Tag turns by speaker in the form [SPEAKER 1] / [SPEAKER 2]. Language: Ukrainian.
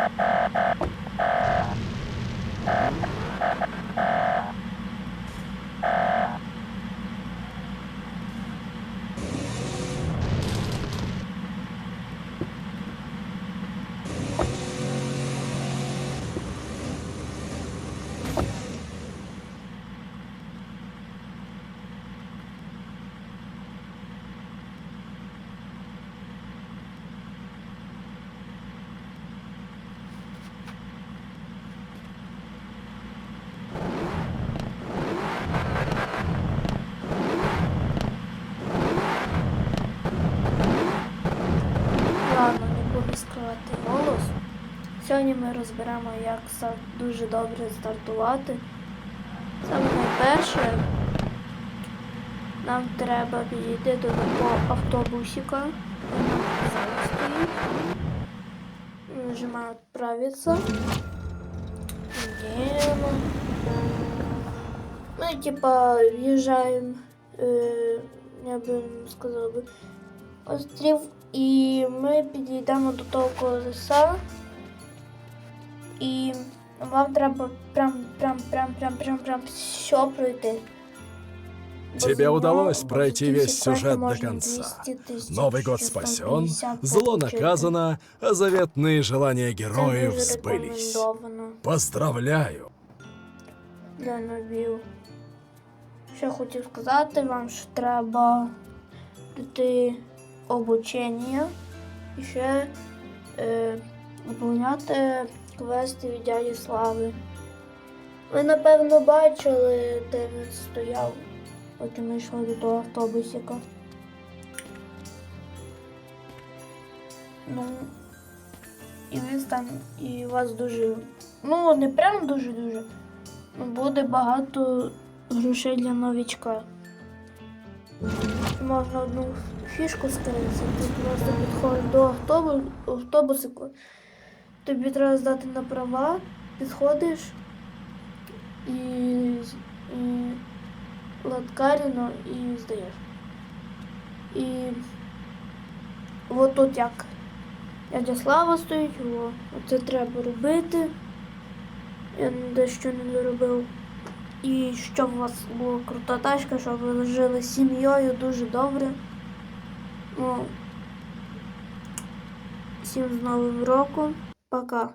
[SPEAKER 1] Ha ha. Голос. Сьогодні ми розберемо, як дуже добре стартувати. Саме найперше, нам треба підійти до такого автобусика. Нажимаю відправитися. Йдемо. Ми типа в'їжджаємо, е, я би сказав би, острів, і ми підійдемо до того колеса. І вам треба прям, прям, прям, прям, прям, прям все пройти. Бо
[SPEAKER 2] Тебе
[SPEAKER 1] за нього
[SPEAKER 2] удалось
[SPEAKER 1] буде
[SPEAKER 2] пройти
[SPEAKER 1] 1000
[SPEAKER 2] весь сюжет до
[SPEAKER 1] можна
[SPEAKER 2] конца.
[SPEAKER 1] 200 тисяч,
[SPEAKER 2] Новый год
[SPEAKER 1] щось там
[SPEAKER 2] спасен,
[SPEAKER 1] 50
[SPEAKER 2] зло
[SPEAKER 1] получити.
[SPEAKER 2] наказано, а заветные желания
[SPEAKER 1] Це
[SPEAKER 2] героев
[SPEAKER 1] дуже
[SPEAKER 2] сбылись.
[SPEAKER 1] рекомендовано
[SPEAKER 2] Поздравляю!
[SPEAKER 1] для новів. Ще хотів сказати вам, що треба пройти обучення і ще е, виконувати квести від дяді Слави. Ви, напевно, бачили, де він стояв, поки ми йшли до того автобусика. Ну, і він там, і вас дуже. Ну, не прям дуже-дуже. Ну, буде багато грошей для новічка. Можна одну фішку скритися. Ти просто підходиш до автобу, автобусику. Тобі треба здати на права, підходиш і, і латкаріно і здаєш. І от тут як дядя Слава стоїть, о, це треба робити. Я дещо не доробив. І щоб у вас була крута тачка, щоб ви жили з сім'єю дуже добре. Ну, всім з Новим роком. Пока.